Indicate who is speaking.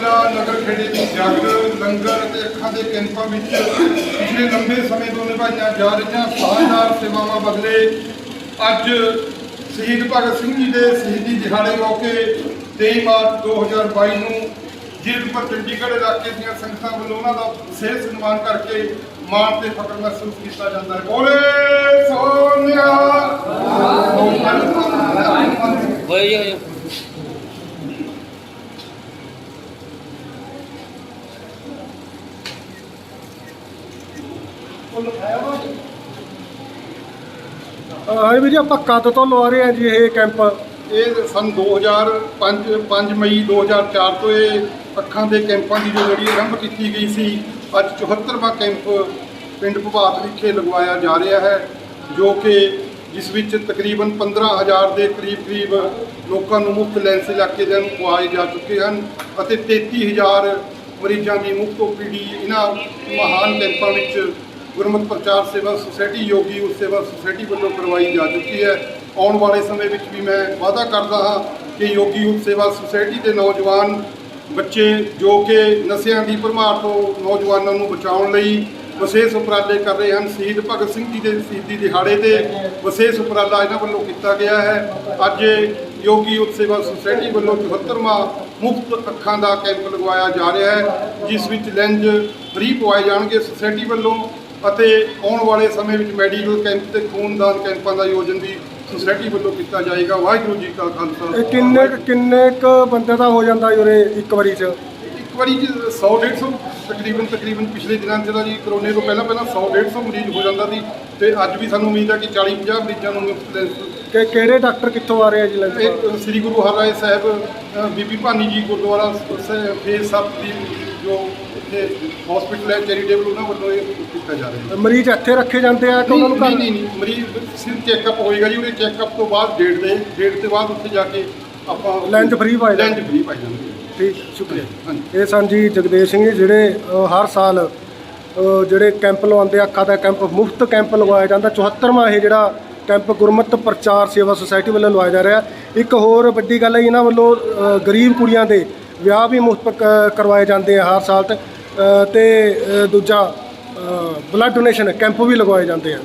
Speaker 1: ਜ਼ਿਲ੍ਹਾ ਨਗਰ ਖੇੜੇ ਦੀ ਜਗ, ਲੰਗਰ ਅਤੇ ਅੱਖਾਂ ਦੇ ਕੈਂਪਾਂ ਵਿੱਚ ਪਿਛਲੇ ਲੰਬੇ ਸਮੇਂ ਤੋਂ ਨਿਭਾਈਆਂ ਜਾ ਰਹੀਆਂ ਸ਼ਾਨਦਾਰ ਸੇਵਾਵਾਂ ਬਦਲੇ ਅੱਜ ਸ਼ਹੀਦ ਭਗਤ ਸਿੰਘ ਜੀ ਦੇ ਸ਼ਹੀਦੀ ਦਿਹਾੜੇ ਮੌਕੇ 23 ਮਾਰਚ 2022 ਨੂੰ ਜੀਰਕਪੁਰ ਚੰਡੀਗੜ੍ਹ ਇਲਾਕੇ ਦੀਆਂ ਸੰਗਤਾਂ ਵੱਲੋਂ ਉਹਨਾਂ ਦਾ ਵਿਸ਼ੇਸ਼ ਸਨਮਾਨ ਕਰਕੇ ਮਾਣ ਤੇ ਫਖਰ ਮਹਿਸੂਸ ਕੀਤਾ ਜਾਂਦਾ ਹੈ। ਬੋਲੇ ਸੋਨਿਆ।
Speaker 2: ਹੋਏ ਹੋਏ
Speaker 3: ਹਾਂ ਵੀਰ ਜੀ, ਆਪਾਂ ਕਦ ਤੋਂ ਲਵਾ ਰਹੇ ਆ ਜੀ ਇਹ ਕੈਂਪ
Speaker 1: ਇਹ ਸਨ 2005 5 ਮਈ 2004 ਤੋਂ ਇਹ ਅੱਖਾਂ ਦੇ ਕੈਂਪਾਂ ਦੀ ਜੋ ਜਿਹੜੀ ਆਰੰਭ ਕੀਤੀ ਗਈ ਸੀ, ਅੱਜ 74ਵਾਂ ਕੈਂਪ ਪਿੰਡ ਭਵਾਤ ਵਿਖੇ ਲਗਵਾਇਆ ਜਾ ਰਿਹਾ ਹੈ, ਜੋ ਕਿ ਜਿਸ ਵਿੱਚ ਤਕਰੀਬਨ 15000 ਦੇ ਕਰੀਬ ਕਰੀਬ ਲੋਕਾਂ ਨੂੰ ਮੁਫਤ ਲੈਂਸ ਇਲਾਕੇ ਦੇ ਨੂੰ ਜਾ ਚੁੱਕੇ ਹਨ ਅਤੇ 33000 ਮਰੀਜ਼ਾਂ ਦੀ ਮੁਫਤ ਓਪੀਡੀ ਇਹਨਾਂ ਮਹਾਨ ਕੈਂਪਾਂ ਵਿੱਚ ਗੁਰਮਤਿ ਪ੍ਰਚਾਰ ਸੇਵਾ ਸੁਸਾਇਟੀ ਯੋਗੀ ਉਸ ਸੇਵਾ ਸੁਸਾਇਟੀ ਵੱਲੋਂ ਕਰਵਾਈ ਜਾ ਚੁੱਕੀ ਹੈ। ਆਉਣ ਵਾਲੇ ਸਮੇਂ ਵਿੱਚ ਵੀ ਮੈਂ ਵਾਅਦਾ ਕਰਦਾ ਹਾਂ ਕਿ ਯੋਗੀ ਉਸ ਸੇਵਾ ਸੁਸਾਇਟੀ ਦੇ ਨੌਜਵਾਨ ਬੱਚੇ ਜੋ ਕਿ ਨਸ਼ਿਆਂ ਦੀ ਭਰਮਾਰ ਤੋਂ ਨੌਜਵਾਨਾਂ ਨੂੰ ਬਚਾਉਣ ਲਈ ਵਿਸ਼ੇਸ਼ ਉਪਰਾਲੇ ਕਰ ਰਹੇ ਹਨ, ਸ਼ਹੀਦ ਭਗਤ ਸਿੰਘ ਜੀ ਦੇ ਸ਼ਹੀਦੀ ਦਿਹਾੜੇ ਤੇ ਵਿਸ਼ੇਸ਼ ਉਪਰਾਲਾ ਇਹਨਾਂ ਵੱਲੋਂ ਕੀਤਾ ਗਿਆ ਹੈ। ਅੱਜ ਯੋਗੀ ਉਤ ਸੇਵਾ ਸੁਸਾਇਟੀ ਵੱਲੋਂ 74ਵਾਂ ਮੁਫਤ ਅੱਖਾਂ ਦਾ ਕੈਂਪ ਲਗਵਾਇਆ ਜਾ ਰਿਹਾ ਹੈ, ਜਿਸ ਵਿੱਚ ਲੈਂਜ ਫ੍ਰੀ ਪਵਾਏ ਜਾਣਗੇ। ਸੁਸਾਇਟੀ ਵੱਲੋਂ ਅਤੇ ਆਉਣ ਵਾਲੇ ਸਮੇਂ ਵਿੱਚ ਮੈਡੀਕਲ ਕੈਂਪ ਤੇ ਖੂਨਦਾਨ ਕੈਂਪਾਂ ਦਾ ਆਯੋਜਨ ਵੀ ਸੁਸਾਇਟੀ ਵੱਲੋਂ ਕੀਤਾ ਜਾਏਗਾ। ਵਾਹਿਗੁਰੂ ਜੀ ਕਾ ਖਾਲਸਾ।
Speaker 3: ਇਹ ਕਿੰਨੇ ਕੁ- ਕਿੰਨੇ ਕ ਬੰਦੇ ਦਾ ਹੋ ਜਾਂਦਾ ਉਰੇ ਇੱਕ ਵਾਰੀ ਚ?
Speaker 1: ਇੱਕ ਵਾਰੀ 100 150 ਤਕਰੀਬਨ ਤਕਰੀਬਨ ਪਿਛਲੇ ਦਿਨਾਂ 'ਚ ਤਾਂ ਜੀ ਕਰੋਨੇ ਤੋਂ ਪਹਿਲਾਂ ਪਹਿਲਾਂ 100 150 ਮਰੀਜ਼ ਹੋ ਜਾਂਦਾ ਸੀ ਤੇ ਅੱਜ ਵੀ ਸਾਨੂੰ ਉਮੀਦ ਹੈ ਕਿ 40 50 ਮਰੀਜ਼ਾਂ ਨੂੰ ਮੁਫਤ ਲੈਂਸ
Speaker 3: ਕਿ ਕਿਹੜੇ ਡਾਕਟਰ ਕਿੱਥੋਂ ਆ ਰਹੇ ਆ ਜੀ ਲੰਚ
Speaker 1: ਇਹ ਸ੍ਰੀ ਗੁਰੂ ਹਰਿਰਾਏ ਸਾਹਿਬ ਅ, ਬੀਬੀ ਭਾਨੀ ਜੀ ਗੁਰਦੁਆਰਾ ਸ- ਫੇਸ 7 ਦੀ ਜੋ ਇੱਥੇ ਹਸਪੀਟਲ ਹੈ ਚੈਰੀਟੇਬਲ ਉਹਨਾਂ ਵੱਲੋਂ ਇਹ ਕੀਤਾ ਜਾ ਰਿਹਾ। ਹੈ
Speaker 3: ਮਰੀਜ਼ ਇੱਥੇ ਰੱਖੇ ਜਾਂਦੇ ਆ ਕਿ
Speaker 1: ਨਹੀਂ
Speaker 3: ਉਹਨਾਂ ਨੂੰ
Speaker 1: ਨਹੀਂ
Speaker 3: ਘਰ?
Speaker 1: ਨਹੀਂ ਨਹੀਂ, ਮਰੀਜ਼ ਸਿਰ ਚੈੱਕਅਪ ਹੋਏਗਾ ਜੀ ਉਹਦੇ ਚੈੱਕਅਪ ਤੋਂ ਬਾਅਦ ਡੇਟ ਦੇ ਡੇਟ ਤੋਂ ਬਾਅਦ ਉੱਥੇ ਜਾ ਕੇ ਆਪਾਂ
Speaker 3: ਲੈਂਜ ਪਾਏ ਜਾਂਦੇ।
Speaker 1: ਲੈਂਜ ਫ੍ਰੀ ਪਾਈ ਜਾਂਦੇ
Speaker 3: ਠੀਕ ਸ਼ੁਕਰੀਆ।
Speaker 1: ਹਾਂਜੀ।
Speaker 3: ਇਹ ਸਨ ਜੀ ਜਗਦੇਸ਼ ਸਿੰਘ ਜੀ ਜਿਹੜੇ ਅ, ਹਰ ਸਾਲ ਅ, ਜਿਹੜੇ ਕੈਂਪ ਲਵਾਉਂਦੇ ਆ, ਅੱਖਾਂ ਦਾ ਕੈਂਪ ਮੁਫਤ ਕੈਂਪ ਲਗਵਾਇਆ ਜਾਂਦਾ। 74ਵਾਂ ਇਹ ਜਿਹੜਾ ਕੈਂਪ ਗੁਰਮਤਿ ਪ੍ਰਚਾਰ ਸੇਵਾ ਸੁਸਾਇਟੀ ਵੱਲੋਂ ਲਵਾਇਆ ਜਾ ਰਿਹਾ ਇੱਕ ਹੋਰ ਵੱਡੀ ਗੱਲ ਹੈ ਇਹਨਾਂ ਵੱਲੋਂ ਅ, ਗਰੀਬ ਕੁੜੀਆਂ ਦੇ ਵਿਆਹ ਵੀ ਮੁਫਤ ਕਰਵਾਏ ਜਾਂਦੇ ਆ ਹਰ ਸਾਲ ਤੇ। ਤੇ ਦੂਜਾ ਬਲੱਡ ਡੋਨੇਸ਼ਨ ਕੈਂਪ ਵੀ ਲਗਵਾਏ ਜਾਂਦੇ ਆ।